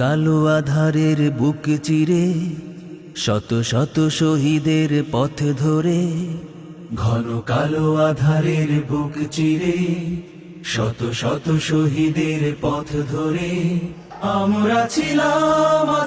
কালো আধারের বুক চিরে, শত শত শহীদের পথ ধরে ঘন কালো আধারের বুক চিরে, শত শত শহীদের পথ ধরে, আমরা ছিলাম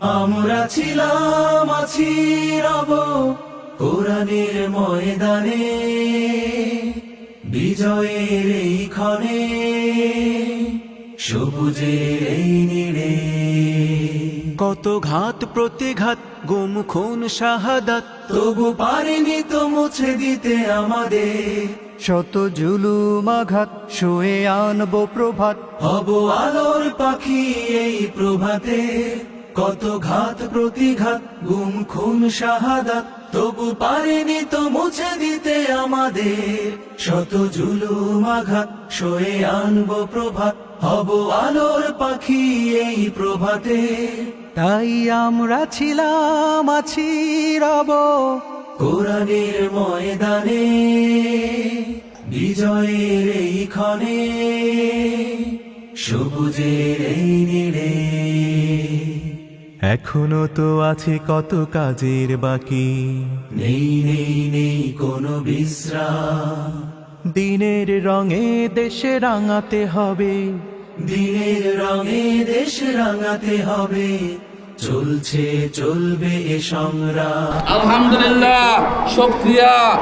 আমরা ছিলাম, আছি রব কোরআনের ময়দানে, বিজয়ের এই ক্ষণে, সবুজের এই নীড়ে কত ঘাত প্রতিঘাত, গুম, খুন, শাহাদাত, তবু পারেনি তো মুছে দিতে আমাদের। শত জুলুম আঘাত, শুয়ে আনব প্রভাত, হব আলোর পাখি এই প্রভাতে। কত ঘাত প্রতিঘাত, গুম খুন শাহাদাত, তবু পারেনি তো মুছে দিতে আমাদের। শত জুলুম আঘাত, সয়ে আনব প্রভাত, হব আলোর পাখি এই প্রভাতে। তাই আমরা ছিলাম, আছি রব কোরআনের ময়দানে, বিজয়ের এই ক্ষণে সবুজের এই নীড়ে। এখনও তো আছে কত কাজের বাকি। নেই নেই নেই কোনো বিশ্রাম। দিনের রঙে দেশে রাঙাতে হবে। দিনের রঙে দেশ রাঙাতে হবে। চলছে চলবে এ সংগ্রাম। আলহামদুলিল্লাহ শুক্রিয়া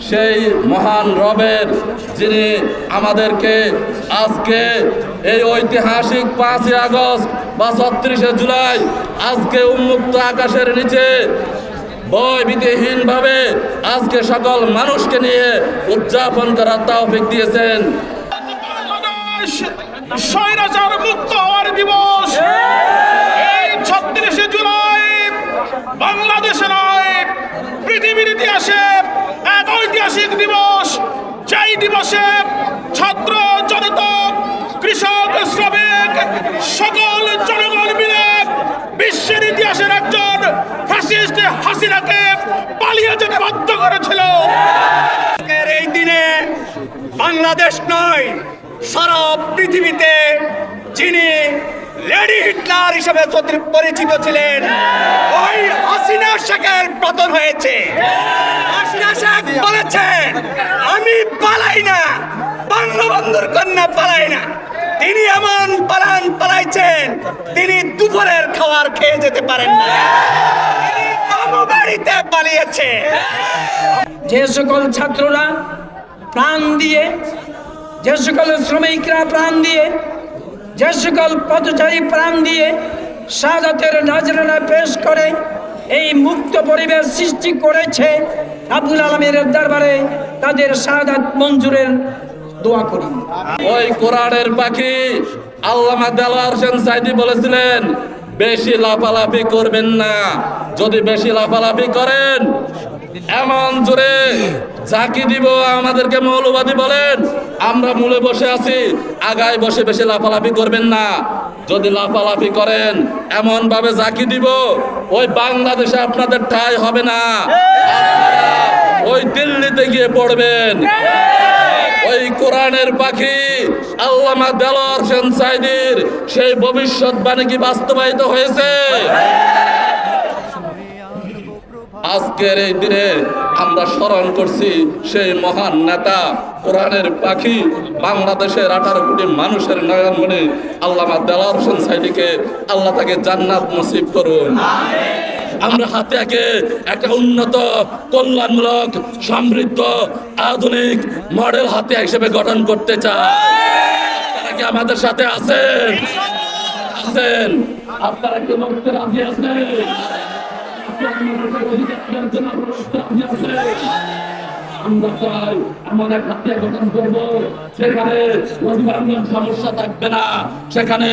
সেই মহান রবের যিনি আমাদেরকে আজকে এই ঐতিহাসিক পাঁচই আগস্ট বা ছত্রিশে জুলাই, আজকে উন্মুক্ত আকাশের নিচে। বয় বিধিহীনভাবে আজকে সকল মানুষকে নিয়ে উদযাপন করার তৌফিক দিয়েছেন। স্বৈরাচার মুক্ত হওয়ার দিবস। এই ছত্রিশে জুলাই বাংলাদেশে নয় পৃথিবীর ইতিহাসে এক ঐতিহাসিক দিবস। যেই দিবসে ছাত্র সকল জনগণ মিলে বিশ্বের ইতিহাসের একজন ফ্যাসিস্ট হাসিনাকে পালিয়ে যেতে বাধ্য করেছিল। এই দিনে বাংলাদেশ নয়, সারা পৃথিবীতে যিনি লেডি হিটলার হিসেবে পরিচিত ছিলেন, ওই হাসিনা শেখের পতন হয়েছে। হাসিনা শেখ বলেছেন, আমি পালাই না, বঙ্গবন্ধুর কন্যা পালাই না। তিনি এমন পালান পালাইছেন, তিনি দুপুরের খাবার খেয়ে যেতে পারেন না। বাড়িতে পালিয়েছে। যে সকল ছাত্ররা প্রাণ দিয়ে, যে সকল শ্রমিকরা প্রাণ দিয়ে, যে সকল পথচারী প্রাণ দিয়ে শাহাদাতের নাজরানা পেশ করে, এই মুক্ত পরিবেশ সৃষ্টি করেছে, আব্দুল আলমের দরবারে তাদের শাহাদাত মঞ্জুরের দোয়া করি। ওই কোরআনের পাখি আল্লামা দেলোয়ার হোসেন সাইদি বলেছিলেন, বেশি লাফালাফি করবেন না। যদি বেশি লাফালাফি করেন, এমন জোরে ঝাঁকি দিব, আমাদেরকে মৌলবাদী বলেন, আমরা মূলে বসে আছি, আগায় বসে বেশি লাফালাফি করবেন না। যদি লাফালাফি করেন এমন ভাবে ঝাঁকি দিব, ওই বাংলাদেশে আপনাদের ঠাই হবে না। ওই দিল্লিতে গিয়ে পড়বেন। ওই কোরআনের পাখি, আল্লামা দেলোয়ার হোসেন সাইদির সেই ভবিষ্যৎবাণী কি বাস্তবায়িত হয়েছে? আজকের এই দিনে আমরা স্মরণ করছি সেই মহান নেতা, কোরআনের পাখি, বাংলাদেশের আঠারো কোটি মানুষের নয়নমণি আল্লামা দেলোয়ার হোসেন সাইদিকে আল্লাহ তাকে জান্নাত নসিব করুন। আমরা হাতে আগে একটা উন্নত, কল্যাণমূলক, সমৃদ্ধ, আধুনিক মডেল হাতে হিসেবে গঠন করতে চাই। তারা কি আমাদের সাথে আছেন? আছেন। আপনারা কি আছেন? আমরা এমন এক হাতিয়া গঠন করব। সেখানে পরিবারের সমস্যা থাকবে না। সেখানে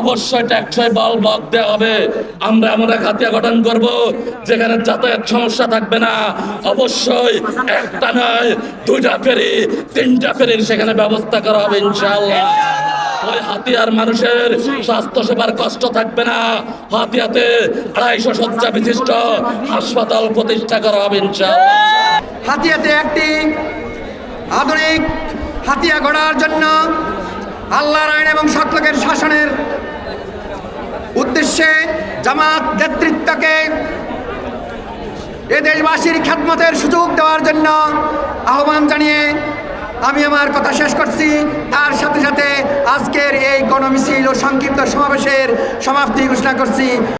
অবশ্যই ট্যাক্সই বল বক হবে। আমরা এমন এক হাতিয়া গঠন করব। যেখানে যাতায়াত সমস্যা থাকবে না। অবশ্যই একটা নয়, দুইটা ফেরি, তিনটা ফেরির সেখানে ব্যবস্থা করা হবে ইনশাআল্লাহ। ওই হাতিয়ার মানুষের স্বাস্থ্য সেবার কষ্ট থাকবে না। হাতিয়াতে আড়াইশো শয্যা বিশিষ্ট হাসপাতাল প্রতিষ্ঠা করা হবে ইনশাআল্লাহ। হাতিয়াতে একটি আধুনিক হাতিয়া গড়ার জন্য আল্লাহর আইন এবং সৎলোকের শাসনের উদ্দেশ্যে জামাত নেতৃত্বকে এ দেশবাসীর খ্যাতমতের সুযোগ দেওয়ার জন্য আহ্বান জানিয়ে আমি আমার কথা শেষ করছি। তার সাথে সাথে আজকের এই গণমিছিল ও সংক্ষিপ্ত সমাবেশের সমাপ্তি ঘোষণা করছি।